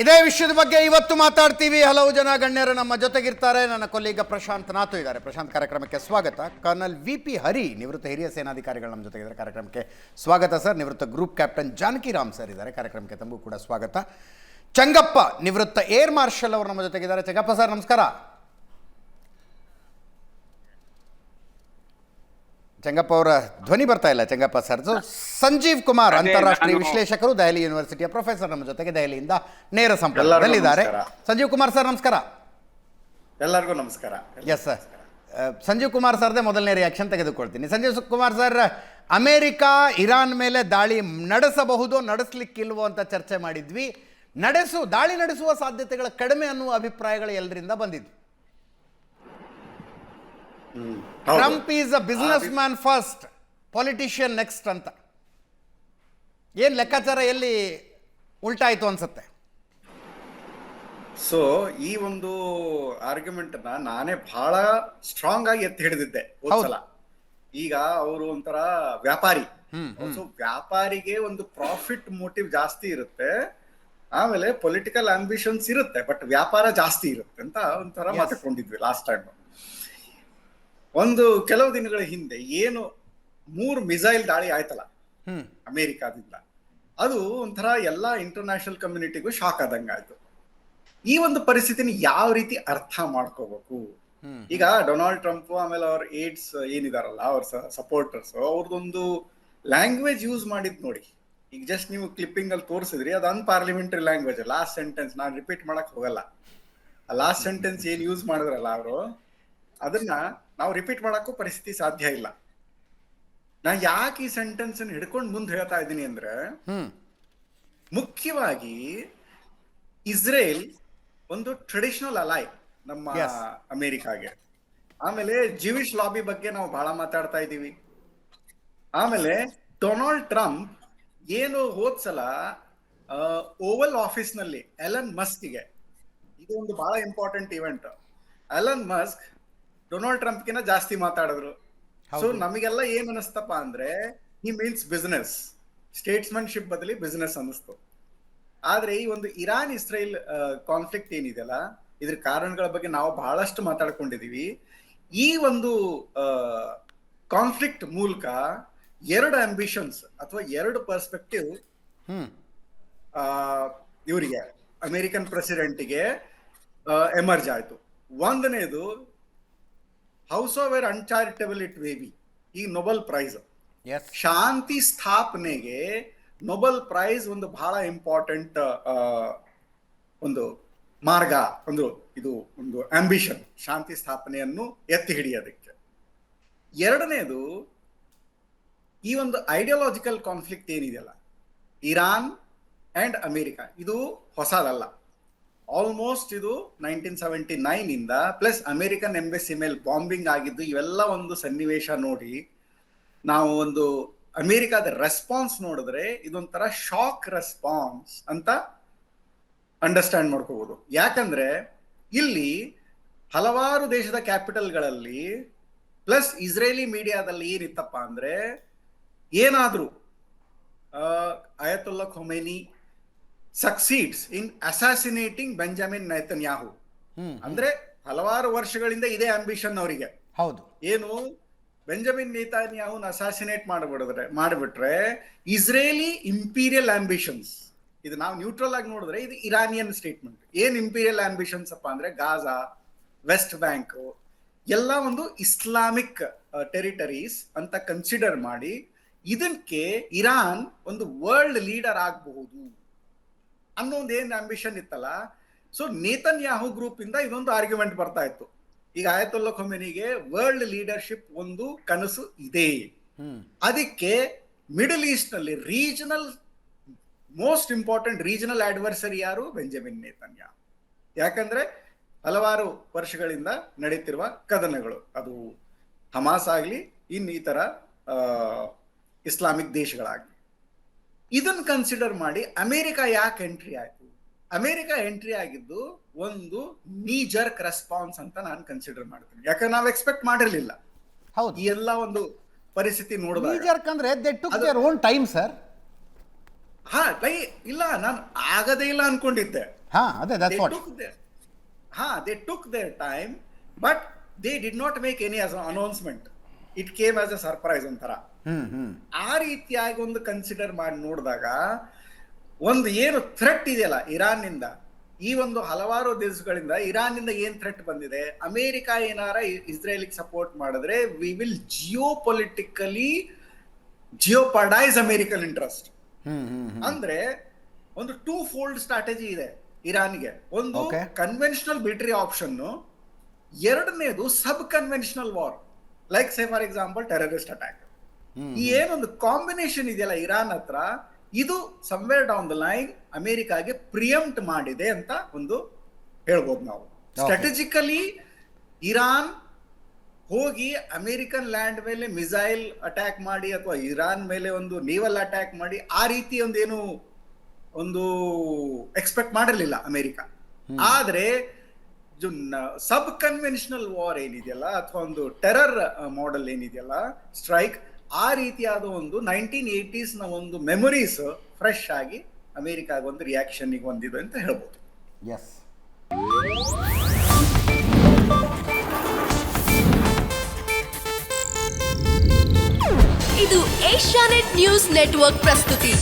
ಇದೇ ವಿಷಯದ ಬಗ್ಗೆ ಇವತ್ತು ಮಾತಾಡ್ತೀವಿ. ಹಲವು ಜನ ಗಣ್ಯರು ನಮ್ಮ ಜೊತೆಗಿರ್ತಾರೆ. ನನ್ನ ಕೊಲ್ಲಿಗ ಪ್ರಶಾಂತ್ ನಾಥು ಇದ್ದಾರೆ. ಪ್ರಶಾಂತ್ ಕಾರ್ಯಕ್ರಮಕ್ಕೆ ಸ್ವಾಗತ. ಕರ್ನಲ್ ವಿ ಪಿ ಹರಿ, ನಿವೃತ್ತ ಹಿರಿಯ ಸೇನಾಧಿಕಾರಿಗಳು ನಮ್ಮ ಜೊತೆಗಿದ್ದಾರೆ. ಕಾರ್ಯಕ್ರಮಕ್ಕೆ ಸ್ವಾಗತ ಸರ್. ನಿವೃತ್ತ ಗ್ರೂಪ್ ಕ್ಯಾಪ್ಟನ್ ಜಾನಕಿರಾಮ್ ಸರ್ ಇದ್ದಾರೆ. ಕಾರ್ಯಕ್ರಮಕ್ಕೆ ತಮಗೂ ಕೂಡ ಸ್ವಾಗತ. ಚಂಗಪ್ಪ, ನಿವೃತ್ತ ಏರ್ ಮಾರ್ಷಲ್ ಅವರು ನಮ್ಮ ಜೊತೆಗಿದ್ದಾರೆ. ಚಂಗಪ್ಪ ಸರ್, ನಮಸ್ಕಾರ. ಚಂಗಪ್ಪ ಅವರ ಧ್ವನಿ ಬರ್ತಾ ಇಲ್ಲ. ಚಂಗಪ್ಪ ಸರ್. ಸೊ, ಸಂಜೀವ್ ಕುಮಾರ್ ಅಂತಾರಾಷ್ಟ್ರೀಯ ವಿಶ್ಲೇಷಕರು ದೆಹಲಿ ಯೂನಿವರ್ಸಿಟಿಯ ಪ್ರೊಫೆಸರ್ ನಮ್ಮ ಜೊತೆಗೆ ದೆಹಲಿಯಿಂದ ನೇರ ಸಂಪರ್ಕದಲ್ಲಿದ್ದಾರೆ. ಸಂಜೀವ್ ಕುಮಾರ್ ಸರ್ ನಮಸ್ಕಾರ. ಎಲ್ಲರಿಗೂ ನಮಸ್ಕಾರ. ಎಸ್ ಸರ್ ಸಂಜೀವ್ ಕುಮಾರ್ ಸರ್ದೇ ಮೊದಲನೇ reaction ತೆಗೆದುಕೊಳ್ತೀನಿ. Sanjeev Kumar sir America Iran ಮೇಲೆ ದಾಳಿ ನಡೆಸಬಹುದೋ ನಡೆಸಲಿಕ್ಕಿಲ್ವೋ ಅಂತ ಚರ್ಚೆ ಮಾಡಿದ್ವಿ. ನಡೆಸು ದಾಳಿ ನಡೆಸುವ ಸಾಧ್ಯತೆಗಳ ಕಡಿಮೆ ಅನ್ನುವ ಅಭಿಪ್ರಾಯಗಳು ಎಲ್ಲರಿಂದ ಬಂದಿದ್ವು. Trump is a businessman first politician next ಅಂತ. ಏನು ಲೆಕ್ಕಾಚಾರ ಎಲ್ಲಿ ಉಲ್ಟಾಯಿತು ಅನ್ಸುತ್ತೆ? ಸೊ ಈ ಒಂದು ಆರ್ಗ್ಯುಮೆಂಟ್ನ ನಾನೇ ಬಹಳ ಸ್ಟ್ರಾಂಗ್ ಆಗಿ ಎತ್ತಿ ಹಿಡಿದಿದ್ದೆ ಈಗ ಅವರು ಒಂಥರ ವ್ಯಾಪಾರಿ. ಸೊ ವ್ಯಾಪಾರಿಗೆ ಒಂದು ಪ್ರಾಫಿಟ್ ಮೋಟಿವ್ ಜಾಸ್ತಿ ಇರುತ್ತೆ. ಆಮೇಲೆ ಪೊಲಿಟಿಕಲ್ ಆಂಬಿಷನ್ಸ್ ಇರುತ್ತೆ ಬಟ್ ವ್ಯಾಪಾರ ಜಾಸ್ತಿ ಇರುತ್ತೆ ಅಂತ ಒಂಥರ. ಮಾತಾಡ್ಕೊಂಡಿದ್ವಿ ಲಾಸ್ಟ್ ಟೈಮ್ ಒಂದು ಕೆಲವು ದಿನಗಳ ಹಿಂದೆ ಏನು ಮೂರು ಮಿಸೈಲ್ ದಾಳಿ ಆಯ್ತಲ್ಲ ಅಮೇರಿಕಾದಿಂದ. ಅದು ಒಂಥರ ಎಲ್ಲಾ ಇಂಟರ್ನ್ಯಾಷನಲ್ ಕಮ್ಯುನಿಟಿಗೂ ಶಾಕ್ ಆದಂಗ ಆಯ್ತು. ಈ ಒಂದು ಪರಿಸ್ಥಿತಿನ ಯಾವ ರೀತಿ ಅರ್ಥ ಮಾಡ್ಕೋಬೇಕು? ಈಗ ಡೊನಾಲ್ಡ್ ಟ್ರಂಪ್ ಆಮೇಲೆ ಅವ್ರ ಏಡ್ಸ್ ಏನಿದಾರಲ್ಲ ಅವ್ರ ಸಪೋರ್ಟರ್ಸ್ ಅವ್ರದೊಂದು ಲ್ಯಾಂಗ್ವೇಜ್ ಯೂಸ್ ಮಾಡಿದ್ ನೋಡಿ. ಈಗ ಜಸ್ಟ್ ನೀವು ಕ್ಲಿಪ್ಪಿಂಗ್ ಅಲ್ಲಿ ತೋರಿಸಿದ್ರಿ ಅದು ಅನ್ಪಾರ್ಲಿಮೆಂಟರಿ ಲ್ಯಾಂಗ್ವೇಜ್ ಲಾಸ್ಟ್ ಸೆಂಟೆನ್ಸ್ ನಾನು ರಿಪೀಟ್ ಮಾಡಕ್ ಹೋಗಲ್ಲ. ಆ ಲಾಸ್ಟ್ ಸೆಂಟೆನ್ಸ್ ಏನ್ ಯೂಸ್ ಮಾಡಿದ್ರಲ್ಲ ಅವರು? ಅದನ್ನ ನಾವು ರಿಪೀಟ್ ಮಾಡಕ್ಕೂ ಪರಿಸ್ಥಿತಿ ಸಾಧ್ಯ ಇಲ್ಲ. ನಾ ಯಾಕೆ ಈ ಸೆಂಟೆನ್ಸ್ ಹಿಡ್ಕೊಂಡು ಮುಂದೆ ಹೇಳ್ತಾ ಇದ್ದೀನಿ ಅಂದ್ರೆ ಮುಖ್ಯವಾಗಿ ಇಸ್ರೇಲ್ ಒಂದು ಟ್ರೆಡಿಷನಲ್ ಅಲೈ ನಮ್ಮ ಅಮೇರಿಕಾಗೆ. ಆಮೇಲೆ ಜಿವಿಶ್ ಲಾಬಿ ಬಗ್ಗೆ ನಾವು ಬಹಳ ಮಾತಾಡ್ತಾ ಇದ್ದೀವಿ. ಆಮೇಲೆ ಡೊನಾಲ್ಡ್ ಟ್ರಂಪ್ ಏನು ಹೋದ್ಸಲ ಓವಲ್ ಆಫೀಸ್ನಲ್ಲಿ ಎಲನ್ ಮಸ್ಕ್ಗೆ ಇದು ಒಂದು ಬಹಳ important event Elon Musk Donald ಟ್ರಂಪ್ಗಿನ ಜಾಸ್ತಿ ಮಾತಾಡಿದ್ರು. ಸೊ. ನಮಗೆಲ್ಲ ಏನ್ ಅನಿಸ್ತಪ್ಪ ಅಂದ್ರೆ ಹಿ ಮೀನ್ಸ್ ಬಿಸ್ನೆಸ್ ಸ್ಟೇಟ್ಸ್ಮನ್ಶಿಪ್ ಬದಲಿ ಬಿಸ್ನೆಸ್ ಅನಿಸ್ತು ಆದ್ರೆ ಈ ಒಂದು ಇರಾನ್ ಇಸ್ರೇಲ್ ಕಾನ್ಫ್ಲಿಕ್ಟ್ ಏನಿದೆಯಲ್ಲ ಇದ್ರ ಕಾರಣಗಳ ಬಗ್ಗೆ ನಾವು ಬಹಳಷ್ಟು ಮಾತಾಡ್ಕೊಂಡಿದೀವಿ. ಈ ಒಂದು ಕಾನ್ಫ್ಲಿಕ್ಟ್ ಮೂಲಕ ಎರಡು ಅಂಬಿಷನ್ಸ್ ಅಥವಾ ಎರಡು ಪರ್ಸ್ಪೆಕ್ಟಿವ್ ಹ್ಮ್. ಇವರಿಗೆ ಅಮೆರಿಕನ್ ಪ್ರೆಸಿಡೆಂಟ್ಗೆ ಎಮರ್ಜ್ ಆಯ್ತು. ಒಂದನೇದು howsoever uncharitable it may be ಈ ನೊಬೆಲ್ ಪ್ರೈಸ್ ಶಾಂತಿ ಸ್ಥಾಪನೆಗೆ ನೊಬೆಲ್ ಪ್ರೈಸ್ ಒಂದು ಬಹಳ ಇಂಪಾರ್ಟೆಂಟ್ ಒಂದು ಮಾರ್ಗ ಒಂದು ಇದು ಒಂದು ಆಂಬಿಷನ್ ಶಾಂತಿ ಸ್ಥಾಪನೆಯನ್ನು ಎತ್ತಿ ಹಿಡಿಯೋದಕ್ಕೆ. ಎರಡನೇದು ಈ ಒಂದು ಐಡಿಯಾಲಜಿಕಲ್ ಕಾನ್ಫ್ಲಿಕ್ಟ್ ಏನಿದೆಯಲ್ಲ? ಇರಾನ್ ಅಂಡ್ ಅಮೇರಿಕಾ ಇದು ಹೊಸದಲ್ಲ. ಆಲ್ಮೋಸ್ಟ್ ಇದು ನೈನ್ಟೀನ್ ಸೆವೆಂಟಿ ನೈನ್ ಇಂದ ಪ್ಲಸ್ ಅಮೆರಿಕನ್ ಎಂಬೆಸಿ ಮೇಲೆ ಬಾಂಬಿಂಗ್ ಆಗಿದ್ದು ಇವೆಲ್ಲ ಒಂದು ಸನ್ನಿವೇಶ ನೋಡಿ ನಾವು ಒಂದು ಅಮೆರಿಕಾದ ರೆಸ್ಪಾನ್ಸ್ ನೋಡಿದ್ರೆ ಇದೊಂಥರ ಶಾಕ್ ರೆಸ್ಪಾನ್ಸ್ ಅಂತ ಅಂಡರ್ಸ್ಟ್ಯಾಂಡ್ ಮಾಡ್ಕೋಬಹುದು ಯಾಕಂದ್ರೆ ಇಲ್ಲಿ ಹಲವಾರು ದೇಶದ ಕ್ಯಾಪಿಟಲ್ಗಳಲ್ಲಿ ಪ್ಲಸ್ ಇಸ್ರೇಲಿ ಮೀಡಿಯಾದಲ್ಲಿ ಏನಿತ್ತಪ್ಪ ಅಂದ್ರೆ ಏನಾದ್ರೂ ಅಯತುಲ್ಲಾ ಖೊಮೇನಿ ಸಕ್ಸೀಡ್ಸ್ ಇನ್ ಅಸಾಸಿನೇಟಿಂಗ್ ಬೆಂಜಮಿನ್ ನೈತನ್ಯಾಹು ಅಂದ್ರೆ ಹಲವಾರು ವರ್ಷಗಳಿಂದ ಇದೇ ಆಂಬಿಷನ್ ಅವರಿಗೆ. ಹೌದು. ಏನು? ಬೆಂಜಮಿನ್ ನೇತಾನ್ಯಾಹುನ್ ಅಸಾಸಿನೇಟ್ ಮಾಡಿಬಿಡಿದ್ರೆ ಮಾಡಿಬಿಟ್ರೆ ಇಸ್ರೇಲಿ ಇಂಪೀರಿಯಲ್ ಆಂಬಿಷನ್ಸ್ ಇದು ನಾವು ನ್ಯೂಟ್ರಲ್ ಆಗಿ ನೋಡಿದ್ರೆ ಇದು ಇರಾನಿಯನ್ ಸ್ಟೇಟ್ಮೆಂಟ್ ಏನ್ ಇಂಪೀರಿಯಲ್ ಆಂಬಿಷನ್ಸ್ ಅಪ್ಪ ಅಂದ್ರೆ ಗಾಜಾ ವೆಸ್ಟ್ ಬ್ಯಾಂಕ್ ಎಲ್ಲ ಒಂದು ಇಸ್ಲಾಮಿಕ್ ಟೆರಿಟರೀಸ್ ಅಂತ ಕನ್ಸಿಡರ್ ಮಾಡಿ ಇದಕ್ಕೆ ಇರಾನ್ ಒಂದು ವರ್ಲ್ಡ್ ಲೀಡರ್ ಆಗಬಹುದು. ಅನ್ನೋ ಒಂದು ಏನ್ ಆಂಬಿಷನ್ ಇತ್ತಲ್ಲ ಸೊ ನೇತನ್ಯಾಹು ಗ್ರೂಪ್ ಇಂದ ಇದೊಂದು ಆರ್ಗ್ಯುಮೆಂಟ್ ಬರ್ತಾ ಇತ್ತು. ಈಗ ಆಯತುಲ್ಲಾ ಖೊಮೆನಿಗೆ ವರ್ಲ್ಡ್ ಲೀಡರ್ಶಿಪ್ ಒಂದು ಕನಸು ಇದೆ. ಅದಕ್ಕೆ middle ಈಸ್ಟ್ನಲ್ಲಿ regional most important regional adversary ಯಾರು? ಬೆಂಜಮಿನ್ ನೇತನ್ಯಾ ಯಾಕಂದ್ರೆ ಹಲವಾರು ವರ್ಷಗಳಿಂದ ನಡೀತಿರುವ ಕದನಗಳು. ಅದು ಹಮಾಸ್ ಆಗ್ಲಿ ಇನ್ನು ಈ ತರ ಇಸ್ಲಾಮಿಕ್ ದೇಶಗಳಾಗ್ಲಿ. ಇದನ್ನ ಕನ್ಸಿಡರ್ ಮಾಡಿ ಅಮೆರಿಕ ಯಾಕೆ ಎಂಟ್ರಿ ಆಯ್ತು? ಅಮೆರಿಕ ಎಂಟ್ರಿ ಆಗಿದ್ದು ಒಂದು ನೀಜರ್ಕ್ ರೆಸ್ಪಾನ್ಸ್ ಅಂತ ನಾನು ಕನ್ಸಿಡರ್ ಮಾಡ್ತೀನಿ. ಯಾಕಂದ್ರೆ ನಾವು ಎಕ್ಸ್ಪೆಕ್ಟ್ ಮಾಡಿರಲಿಲ್ಲ. ಹೌದು. ಈ ಎಲ್ಲ ಒಂದು ಪರಿಸ್ಥಿತಿ ನೋಡಿದಾಗ. ಬೀಜರ್ಕ್ ಅಂದ್ರೆ they took their own time sir ಹಾ ಲೈ ಇಲ್ಲ ನಾನು ಆಗದೇ ಇಲ್ಲ ಅನ್ಕೊಂಡಿದ್ದೆ. ಹಾ ಅದೇ ಟುಕ್ ದಟ್ಸ್ ವಾಟ್ ಹಾ they took their time but they did not make any make any came as a surprise ಒಂಥರ. ಆ ರೀತಿಯಾಗಿ ಒಂದು ಕನ್ಸಿಡರ್ ಮಾಡಿ ನೋಡಿದಾಗ ಒಂದು ಏನು ಥ್ರೆಟ್ ಇದೆಯಲ್ಲ ಇರಾನ್ನಿಂದ ಈ ಒಂದು ಹಲವಾರು ದಿವಸಗಳಿಂದ ಇರಾನ್ನಿಂದ ಏನ್ ಥ್ರೆಟ್ ಬಂದಿದೆ? ಅಮೆರಿಕ ಏನಾರ ಇಸ್ರೇಲಿಗೆ ಸಪೋರ್ಟ್ ಮಾಡಿದ್ರೆ we will geopolitically jeopardise American interest ಅಂದ್ರೆ ಒಂದು ಟೂ ಫೋಲ್ಡ್ ಸ್ಟ್ರಾಟಜಿ ಇದೆ ಇರಾನ್ಗೆ. ಒಂದು. ಕನ್ವೆನ್ಷನಲ್ ಮಿಲಿಟರಿ ಆಪ್ಷನ್ ಎರಡನೇದು sub conventional war like say for example terrorist attack ಈ ಏನೊಂದು ಕಾಂಬಿನೇಷನ್ ಇದೆಯಲ್ಲ ಇರಾನ್ ಹತ್ರ ಇದು ಸಮ್ವೇರ್ ಡೌನ್ ದ ಲೈನ್ ಅಮೆರಿಕಾಗೆ ಪ್ರಿಯಂಟ್ ಮಾಡಿದೆ ಅಂತ ಒಂದು ಹೇಳ್ಬೋದು ನಾವು. ಸ್ಟ್ರಾಟಜಿಕಲಿ ಇರಾನ್ ಹೋಗಿ ಅಮೆರಿಕನ್ ಲ್ಯಾಂಡ್ ಮೇಲೆ ಮಿಸೈಲ್ ಅಟ್ಯಾಕ್ ಮಾಡಿ ಅಥವಾ ಇರಾನ್ ಮೇಲೆ ಒಂದು ನೇವಲ್ ಅಟ್ಯಾಕ್ ಮಾಡಿ ಆ ರೀತಿ ಒಂದೇನು ಒಂದು ಎಕ್ಸ್ಪೆಕ್ಟ್ ಮಾಡಿರಲಿಲ್ಲ ಅಮೆರಿಕ. ಆದ್ರೆ ಸಬ್ ಕನ್ವೆನ್ಷನಲ್ ವಾರ್ ಏನಿದೆಯಲ್ಲ ಅಥವಾ ಒಂದು ಟೆರರ್ ಮಾಡೆಲ್ ಏನಿದೆಯಲ್ಲ ಸ್ಟ್ರೈಕ್ ಆ ರೀತಿಯಾದ ಒಂದು ನೈನ್ಟೀನ್ ಏಯ್ಟೀಸ್ನ ನ ಒಂದು ಮೆಮೊರೀಸ್ ಫ್ರೆಶ್ ಆಗಿ ಅಮೇರಿಕಾಗ ಒಂದು ರಿಯಾಕ್ಷನ್ಗೆ ಬಂದಿದೆ ಅಂತ ಹೇಳ್ಬೋದು. ಎಸ್ ಇದು ಏಷ್ಯಾನೆಟ್ ನ್ಯೂಸ್ ನೆಟ್ವರ್ಕ್ ಪ್ರಸ್ತುತಿ.